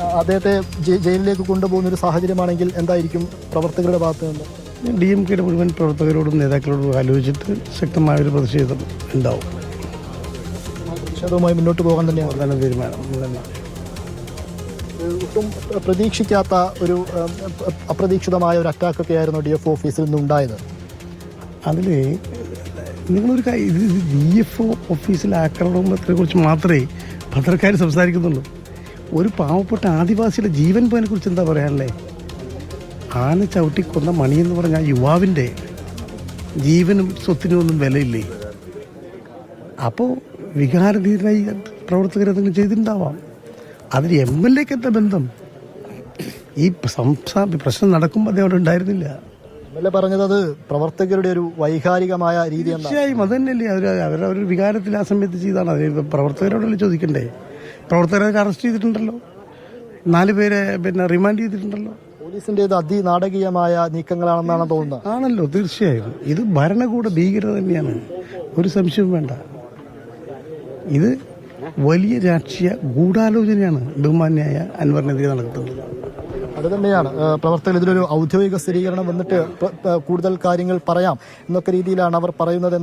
അദ്ദേഹത്തെ ജയിലിലേക്ക് കൊണ്ടുപോകുന്ന ഒരു സാഹചര്യമാണെങ്കിൽ എന്തായിരിക്കും പ്രവർത്തകരുടെ ഭാഗത്ത് നിന്ന്? ഡി എം കെയുടെ മുഴുവൻ പ്രവർത്തകരോടും നേതാക്കളോടും ആലോചിച്ചിട്ട് ശക്തമായൊരു പ്രതിഷേധം ഉണ്ടാവും. പ്രതിഷേധവുമായി മുന്നോട്ട് പോകാൻ തന്നെയാണ്. തീരുമാനം. ഒട്ടും പ്രതീക്ഷിക്കാത്ത ഒരു അപ്രതീക്ഷിതമായ ഒരു അറ്റാക്കൊക്കെ ആയിരുന്നു ഡി എഫ് ഓഫീസിൽ നിന്നുണ്ടായത്. അതിൽ നിങ്ങളൊരു കാര്യം ഇത് ഡി എഫ് ഒ ഓഫീസിലെ ആക്രമണത്തെ കുറിച്ച് മാത്രമേ പത്രക്കാർ സംസാരിക്കുന്നുള്ളൂ. ഒരു പാവപ്പെട്ട ആദിവാസിയുടെ ജീവൻ പോയതിനെ കുറിച്ച് എന്താ പറയാനല്ലേ ആന ചവിട്ടി കൊന്ന മണി എന്ന് പറഞ്ഞ ആ യുവാവിന്റെ ജീവനും സ്വത്തിനും ഒന്നും വിലയില്ലേ? അപ്പോൾ വികാരധീരനായി പ്രവർത്തകരെന്തെങ്കിലും ചെയ്തിട്ടുണ്ടാവാം. അതിന് എം എൽ എക്ക് എന്താ ബന്ധം? ഈ സംസാ പ്രശ്നം നടക്കുമ്പോൾ അദ്ദേഹം അവിടെ ഉണ്ടായിരുന്നില്ല. പറഞ്ഞത് അത് പ്രവർത്തകരുടെ ഒരു വൈകാരികമായ രീതി തീർച്ചയായും അത് തന്നെയല്ലേ. അവർ അവരവരുടെ വികാരത്തിൽ ആ സമയത്ത് ചെയ്താണ്. അത് പ്രവർത്തകരോടല്ലേ ചോദിക്കണ്ടേ? പ്രവർത്തകരെ അറസ്റ്റ് ചെയ്തിട്ടുണ്ടല്ലോ. നാല് പേരെ പിന്നെ റിമാൻഡ് ചെയ്തിട്ടുണ്ടല്ലോ. പോലീസിന്റെ അതിനാടകീയമായ നീക്കങ്ങളാണെന്നാണ് തോന്നുന്നത്. ആണല്ലോ തീർച്ചയായും. ഇത് ഭരണകൂട ഭീകരത തന്നെയാണ്. ഒരു സംശയവും വേണ്ട. ഇത് വലിയ രാഷ്ട്രീയ ഗൂഢാലോചനയാണ് ബഹുമാന്യായ അൻവറിനെതിരെ നടത്തുന്നത് അത് തന്നെയാണ്. പ്രവർത്തകർ ഇതിലൊരു ഔദ്യോഗിക സ്ഥിരീകരണം വന്നിട്ട് കൂടുതൽ കാര്യങ്ങൾ പറയാം എന്നൊക്കെ രീതിയിലാണ് അവർ പറയുന്നത്.